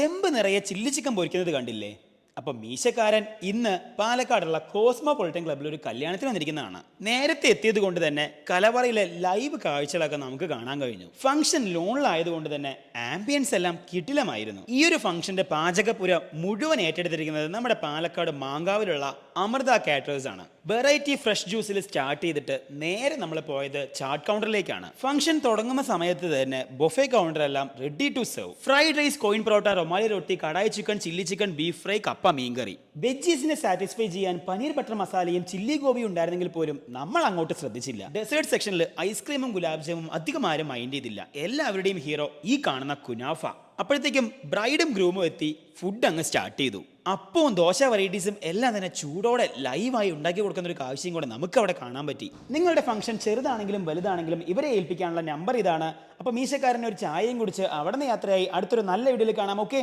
ചെമ്പ് നിറയെ chilli chicken പൊരിക്കുന്നത് കണ്ടില്ലേ? അപ്പം മീശക്കാരൻ ഇന്ന് പാലക്കാടുള്ള കോസ്മോപൊളിറ്റൻ ക്ലബ്ബിൽ ഒരു കല്യാണത്തിന് വന്നിരിക്കുന്നതാണ്. നേരത്തെ എത്തിയത് കൊണ്ട് തന്നെ കലവറയിലെ ലൈവ് കാഴ്ചകളൊക്കെ നമുക്ക് കാണാൻ കഴിഞ്ഞു. ഫംഗ്ഷൻ ലോണിലായതുകൊണ്ട് തന്നെ ആംബിയൻസ് എല്ലാം കിടിലമായിരുന്നു. ഈ ഒരു ഫംഗ്ഷന്റെ പാചകപ്പുര മുഴുവൻ ഏറ്റെടുത്തിരിക്കുന്നത് നമ്മുടെ പാലക്കാട് മാങ്കാവിലുള്ള അമൃത കാറ്റേഴ്സ് ആണ്. വെറൈറ്റി ഫ്രഷ് ജ്യൂസിൽ സ്റ്റാർട്ട് ചെയ്തിട്ട് നേരെ നമ്മൾ പോയത് ചാർട്ട് കൗണ്ടറിലേക്കാണ് ഫംഗ്ഷൻ തുടങ്ങുന്ന സമയത്ത് തന്നെ ബൊഫെ കൗണ്ടർ എല്ലാം ready to serve fried rice coin porotta rumali roti kadai chicken chilli chicken beef fry കപ്പ മീൻകറി വെജീസിനെ സാറ്റിസ്ഫൈ ചെയ്യാൻ പനീർ ബട്ടർ മസാലയും ചില്ലി ഗോപിയും ഉണ്ടായിരുന്നെങ്കിൽ പോലും നമ്മൾ അങ്ങോട്ട് ശ്രദ്ധിച്ചില്ല. ഡെസേർട്ട് സെക്ഷനിൽ ഐസ്ക്രീമും ഗുലാബ് ജാമും അധികം ആരും മൈൻഡ് ചെയ്തില്ല. എല്ലാവരുടെയും ഹീറോ ഈ കാണുന്ന കുനാഫ. അപ്പോഴത്തേക്കും ബ്രൈഡും ഗ്രൂമും എത്തി ഫുഡ് അങ്ങ് സ്റ്റാർട്ട് ചെയ്തു. അപ്പവും ദോശ വെറൈറ്റീസും എല്ലാം തന്നെ ചൂടോടെ ലൈവായി ഉണ്ടാക്കി കൊടുക്കുന്ന ഒരു കാഴ്ചയും കൂടെ നമുക്ക് അവിടെ കാണാൻ പറ്റി. നിങ്ങളുടെ ഫംഗ്ഷൻ ചെറുതാണെങ്കിലും വലുതാണെങ്കിലും ഇവരെ ഏൽപ്പിക്കാനുള്ള നമ്പർ ഇതാണ്. അപ്പോൾ മീശക്കാരൻ ഒരു ചായയും കുടിച്ച് അവിടെ നിന്ന് യാത്രയായി. അടുത്തൊരു നല്ല വീഡിയോയിൽ കാണാം ഓക്കെ